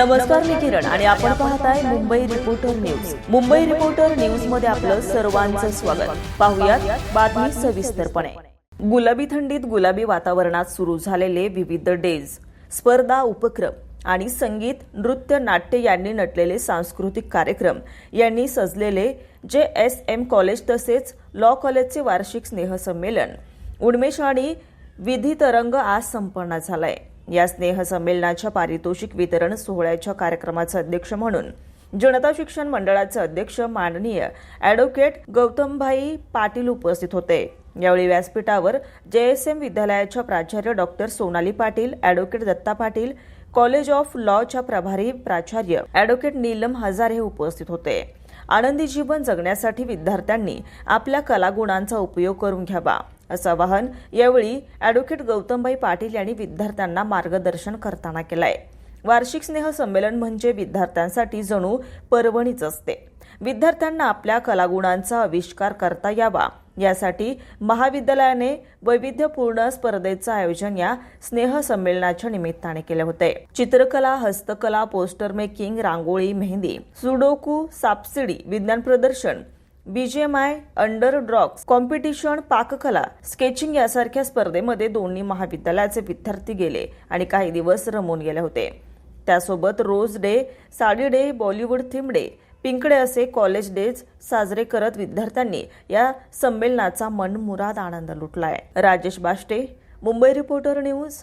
नमस्कार मी किरण. आणि आपण पाहताय Mumbai reporter news Mumbai reporter न्यूजमध्ये आपलं सर्वांचं स्वागत. पाहुयात बातमी सविस्तरपणे. गुलाबी थंडीत गुलाबी वातावरणात सुरू झालेले विविध डेज स्पर्धा उपक्रम आणि संगीत नृत्य नाट्य यांनी नटलेले सांस्कृतिक कार्यक्रम यांनी सजलेले जे एस एम कॉलेज तसेच लॉ कॉलेजचे वार्षिक स्नेहसंमेलन. उन्मेष आणि विधी तरंग आज संपन्न झालाय. या स्नेहसंमेलनाच्या पारितोषिक वितरण सोहळ्याच्या कार्यक्रमाचे अध्यक्ष म्हणून जनता शिक्षण मंडळाचे अध्यक्ष माननीय अॅडव्होकेट गौतमभाई पाटील उपस्थित होते. यावेळी व्यासपीठावर जेएसएम विद्यालयाच्या प्राचार्य doctor Sonali Patil advocate Datta Patil college of लॉच्या प्रभारी प्राचार्य अॅडव्होकेट नीलम हजारे हे उपस्थित होते. आनंदी जीवन जगण्यासाठी विद्यार्थ्यांनी आपल्या कलागुणांचा उपयोग करून घ्यावा. असं आवाहन यावेळी अॅडव्होकेट गौतमबाई पाटील यांनी विद्यार्थ्यांना मार्गदर्शन करताना केलंय. वार्षिक स्नेह संमेलन म्हणजे विद्यार्थ्यांसाठी जणू पर्वणीच असते. विद्यार्थ्यांना आपल्या कलागुणांचा आविष्कार करता यावा. यासाठी महाविद्यालयाने वैविध्यपूर्ण स्पर्धेचं आयोजन या स्नेह संमेलनाच्या निमित्ताने केले होते. चित्रकला हस्तकला poster making rangoli mehndi sudoku सापसिडी विज्ञान प्रदर्शन बीजेएमआय अंडर ड्रॉग्स कॉम्पिटिशन पाककला स्केचिंग यासारख्या स्पर्धेमध्ये दोन्ही महाविद्यालयाचे विद्यार्थी गेले आणि काही दिवस रमून गेले होते. त्यासोबत rose day sari day Bollywood theme day pink day असे कॉलेज डेज साजरे करत विद्यार्थ्यांनी या संमेलनाचा मनमुराद आनंद लुटलाय. Rajesh Bashte Mumbai reporter news